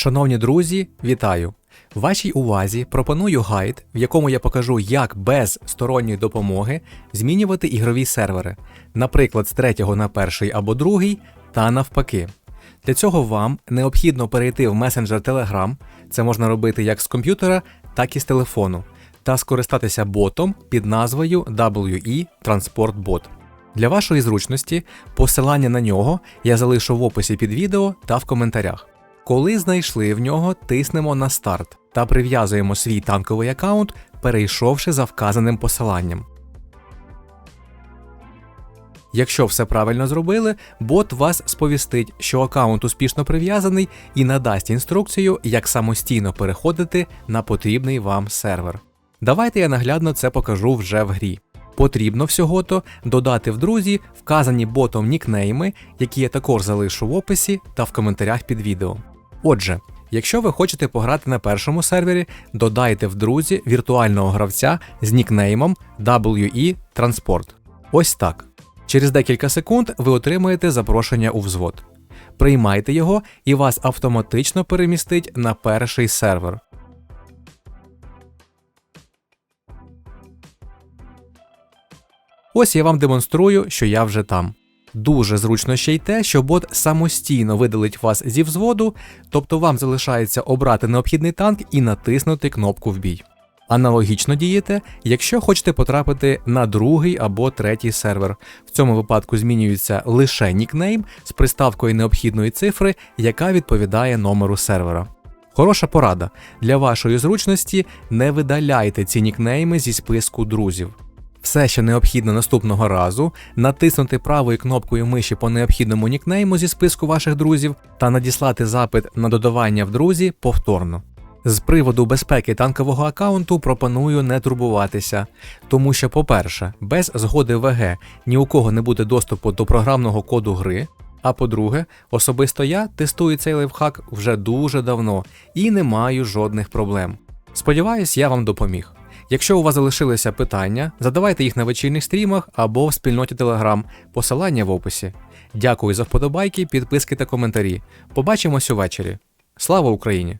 Шановні друзі, вітаю! Вашій увазі пропоную гайд, в якому я покажу, як без сторонньої допомоги змінювати ігрові сервери, наприклад, з третього на перший або другий, та навпаки. Для цього вам необхідно перейти в месенджер Telegram, це можна робити як з комп'ютера, так і з телефону, та скористатися ботом під назвою WE Transport. Для вашої зручності посилання на нього я залишу в описі під відео та в коментарях. Коли знайшли в нього, тиснемо на старт та прив'язуємо свій танковий аккаунт, перейшовши за вказаним посиланням. Якщо все правильно зробили, бот вас сповістить, що аккаунт успішно прив'язаний і надасть інструкцію, як самостійно переходити на потрібний вам сервер. Давайте я наглядно це покажу вже в грі. Потрібно всього-то додати в друзі вказані ботом нікнейми, які я також залишу в описі та в коментарях під відео. Отже, якщо ви хочете пограти на першому сервері, додайте в друзі віртуального гравця з нікнеймом WE Transport. Ось так. Через декілька секунд ви отримаєте запрошення у взвод. Приймайте його і вас автоматично перемістить на перший сервер. Ось я вам демонструю, що я вже там. Дуже зручно ще й те, що бот самостійно видалить вас зі взводу, тобто вам залишається обрати необхідний танк і натиснути кнопку в бій. Аналогічно дієте, якщо хочете потрапити на другий або третій сервер. В цьому випадку змінюється лише нікнейм з приставкою необхідної цифри, яка відповідає номеру сервера. Хороша порада. Для вашої зручності не видаляйте ці нікнейми зі списку друзів. Все, що необхідно наступного разу, натиснути правою кнопкою миші по необхідному нікнейму зі списку ваших друзів та надіслати запит на додавання в друзі повторно. З приводу безпеки танкового аккаунту пропоную не турбуватися, тому що, по-перше, без згоди ВГ ні у кого не буде доступу до програмного коду гри. А по-друге, особисто я тестую цей лайфхак вже дуже давно і не маю жодних проблем. Сподіваюсь, я вам допоміг. Якщо у вас залишилися питання, задавайте їх на вечірніх стрімах або в спільноті Telegram, посилання в описі. Дякую за вподобайки, підписки та коментарі. Побачимось увечері. Слава Україні!